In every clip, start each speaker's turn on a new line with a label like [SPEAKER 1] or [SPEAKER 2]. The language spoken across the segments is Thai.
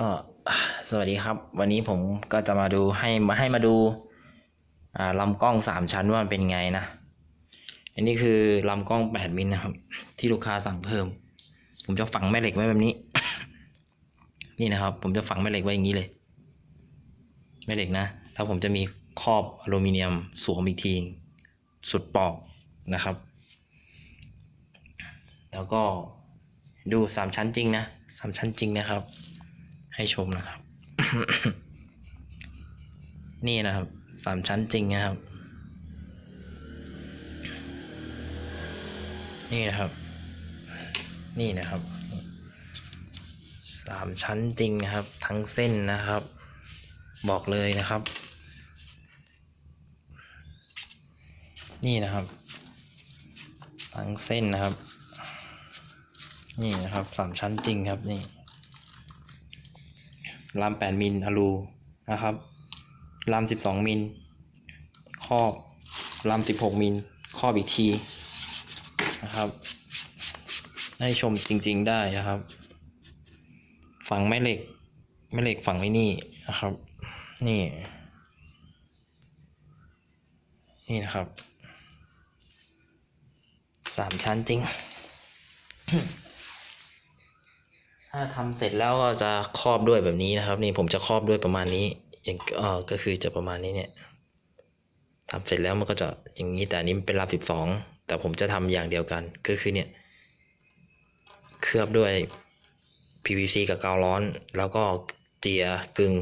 [SPEAKER 1] ก็สวัสดีครับ วันนี้ผมก็จะมาดูให้มาให้มาดูอ่าลำกล้องสามชั้นว่ามันเป็นไงนะ อันนี้คือลำกล้องแปดมิลนะครับ ที่ลูกค้าสั่งเพิ่ม ผมจะฝังแม่เหล็กไว้แบบนี้ นี่นะครับ ผมจะฝังแม่เหล็กไว้อย่างนี้เลย แม่เหล็กนะแล้วผมจะมีครอบอลูมิเนียมสวมอีกทีสุดปอกนะครับ แล้วก็ดูสามชั้นจริงนะสามชั้นจริงนะครับ ให้ชมนะครับ นี่นะครับสามชั้นจริงนะครับ นี่นะครับ นี่นะครับสามชั้นจริงนะครับ ทั้งเส้นนะครับ บอกเลยนะครับ นี่นะครับ ทั้งเส้นนะครับ นี่นะครับสามชั้นจริงครับนี่ รามแปดมิลอะลูนะครับ รามสิบสองมิลครอบรามสิบหกมิลครอบอีกทีนะครับ ให้ชมจริง ๆได้นะครับ ฝังแม่เหล็กแม่เหล็กฝังไว้นี่นะครับ นี่ นี่นะครับสามชั้นจริง ถ้าทำเสร็จแล้วก็จะครอบด้วยแบบนี้นะครับ นี่ผมจะครอบด้วยประมาณนี้อย่างเออก็คือจะประมาณนี้เนี่ยทำเสร็จแล้วมันก็จะอย่างนี้แต่อันนี้มันเป็นรามสิบสองแต่ผมจะทำอย่างเดียวกันก็คือเนี่ย เคลือบด้วย PVC กับกาวร้อน แล้วก็เจียกึง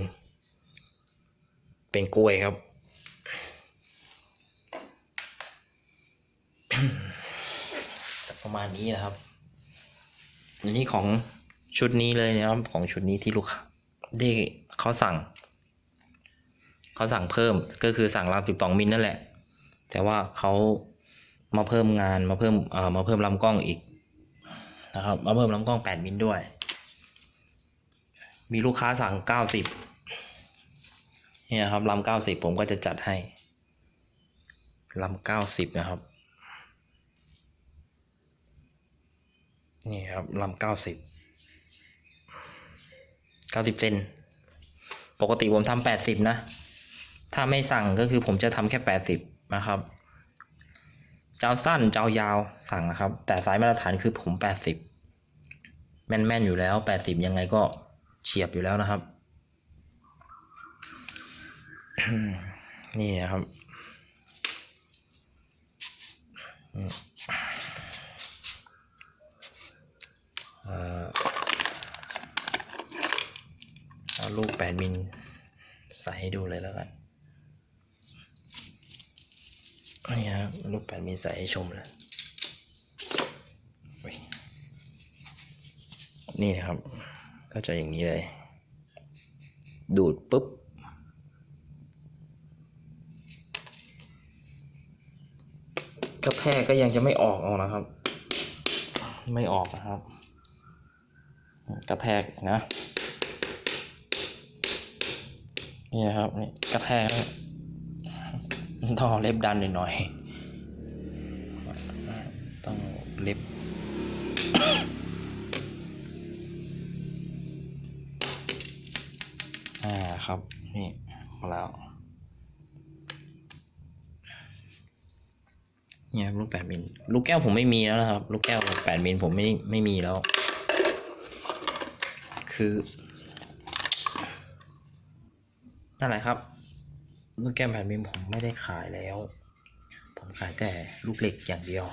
[SPEAKER 1] เป็นกล้วยครับประมาณนี้นะครับอันนี้ของ ชุดนี้เลยนะครับของชุดนี้ที่ลูกค้าที่เขาสั่ง เขาสั่งเพิ่มก็คือสั่งรามสิบสองมิลนั่นแหละ แต่ว่าเขามาเพิ่มงานมาเพิ่มเอ่อมาเพิ่มลำกล้องอีกนะครับ มาเพิ่มลำกล้องแปดมิลด้วย มีลูกค้าสั่งเก้าสิบนี่นะครับลำเก้าสิบผมก็จะจัดให้ลำเก้าสิบนะครับนี่ครับลำเก้าสิบ เก้าสิบเซนปกติผมทำแปดสิบนะ ถ้าไม่สั่งก็คือผมจะทำแค่แปดสิบนะครับเจ้าสั้นเจ้ายาวสั่งนะครับ แต่สายมาตรฐานคือผมแปดสิบแม่นๆอยู่แล้วแปดสิบยังไงก็เฉียบอยู่แล้วนะครับ นี่นะครับอืม เอ่อ เอาลูกแปดมิลใส่ให้ดูเลยแล้วกันนี่ครับลูกแปดมิลใส่ให้ชมเลยอุ๊ยนี่นะครับ ก็จะอย่างนี้เลย ดูดปุ๊บ กระแทกก็ยังจะไม่ออกเอานะครับ ไม่ออกนะครับ กระแทกนะ นี่ครับนี่กระแทกต้องเอเล็บดันหน่อยๆต้องเล็บอ่าครับ นี่มาแล้วเนี่ยครับลูกแปดมิลลูกแก้วผมไม่มีแล้วนะครับ ลูกแก้วแปดมิลผมไม่ไม่มีแล้ว คือ นั่นแหละครับลูกแก้วแปดมิลผมไม่ได้ขายแล้ว ผมขายแต่ลูกเหล็กอย่างเดียว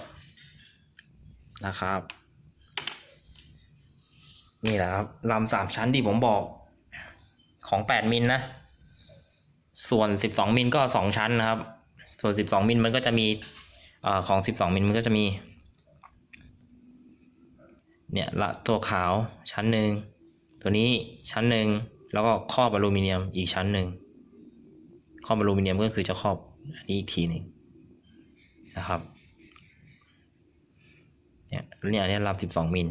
[SPEAKER 1] นะครับ นี่แหละครับลำสามชั้นที่ผมบอกของแปดมิลนะ ส่วนสิบสองมิลก็สองชั้นนะครับ ส่วนสิบสองมิลมันก็จะมีเอ่อของมิลมันก็จะมี เนี่ยละตัวขาวชั้นหนึ่งตัวนี้ชั้นหนึ่ง แล้วก็ครอบอลูมิเนียมอีกชั้นหนึ่งครอบอลูมิเนียมก็คือจะครอบอันนี้อีกทีหนึ่งนะครับเนี่ยเนี่ยอันนี้รับ 12 มิล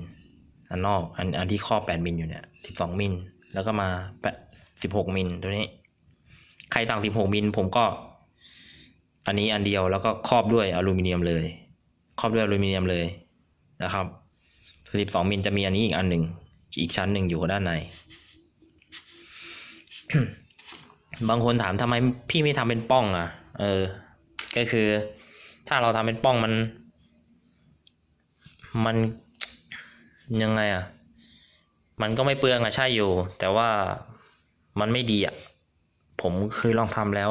[SPEAKER 1] อันนอกอันอันที่ครอบ 8 มิลอยู่เนี่ย 12 มิลแล้วก็มาแปด16 มิลตัวนี้ใครสั่ง 16 มิลผมก็ อันนี้อันเดียวแล้วก็ครอบด้วยอลูมิเนียมเลย ครอบด้วยอลูมิเนียมเลยนะครับสิบสองมิลจะมีอันนี้อีกอันหนึ่งอีกชั้นหนึ่งอยู่ด้านใน บางคนถามทำไมพี่ไม่ทำเป็นป้องอะ เออ ก็คือ ถ้าเราทำเป็นป้องมัน มันยังไงอะ มันก็ไม่เปลืองอะใช่อยู่ แต่ว่ามันไม่ดีอะ ผมเคยลองทำแล้ว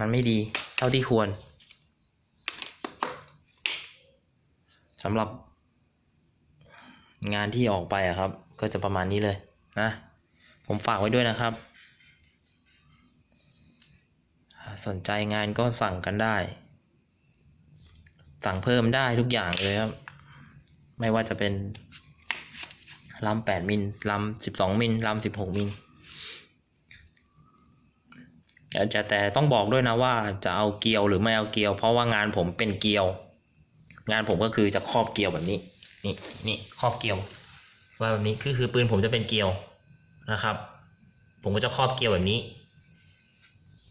[SPEAKER 1] มันไม่ดีเท่าที่ควรสำหรับ งานที่ออกไปอะครับ ก็จะประมาณนี้เลยนะผมฝากไว้ด้วยนะครับ สนใจงานก็สั่งกันได้ สั่งเพิ่มได้ทุกอย่างเลยครับ ไม่ว่าจะเป็นลำแปดมิลลำสิบสองมิลลำสิบหกมิลจะแต่ต้องบอกด้วยนะว่าจะเอาเกลียวหรือไม่เอาเกลียว เพราะว่างานผมเป็นเกลียว งานผมก็คือจะครอบเกลียวแบบนี้ นี่นี่ครอบเกลียวว่าแบบนี้คือคือปืนผมจะเป็นเกลียวนะครับ ผมก็จะครอบเกลียวแบบนี้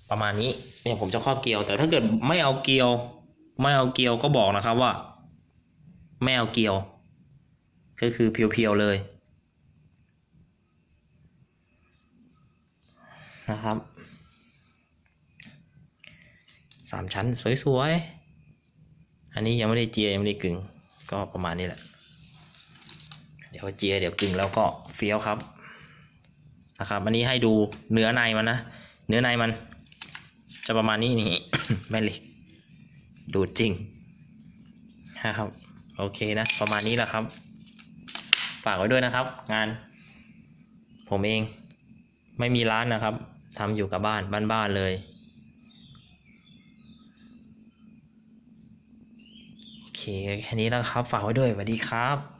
[SPEAKER 1] ประมาณนี้เนี่ยผมจะครอบเกลียว แต่ถ้าเกิดไม่เอาเกลียว ไม่เอาเกลียวก็บอกนะครับว่า ไม่เอาเกลียว ก็คือเพียวๆเลยนะครับสามชั้นสวยๆ อันนี้ยังไม่ได้เจียยังไม่ได้กึ่งก็ประมาณนี้แหละ ดี๋ยวเจียเดี๋ยวกึ่งแล้วก็เฟี้ยวครับนะครับอันนี้ให้ดูเนื้อในมันนะเนื้อในมัน จะประมาณนี้นี่ แม่เหล็ก ดูจริงนะครับโอเคนะ ประมาณนี้แหละครับ ฝากไว้ด้วยนะครับ งาน ผมเองไม่มีร้านนะครับทำอยู่กับบ้านบ้านๆเลย โอเคแค่นี้แล้วครับ ฝากไว้ด้วยสวัสดีครับ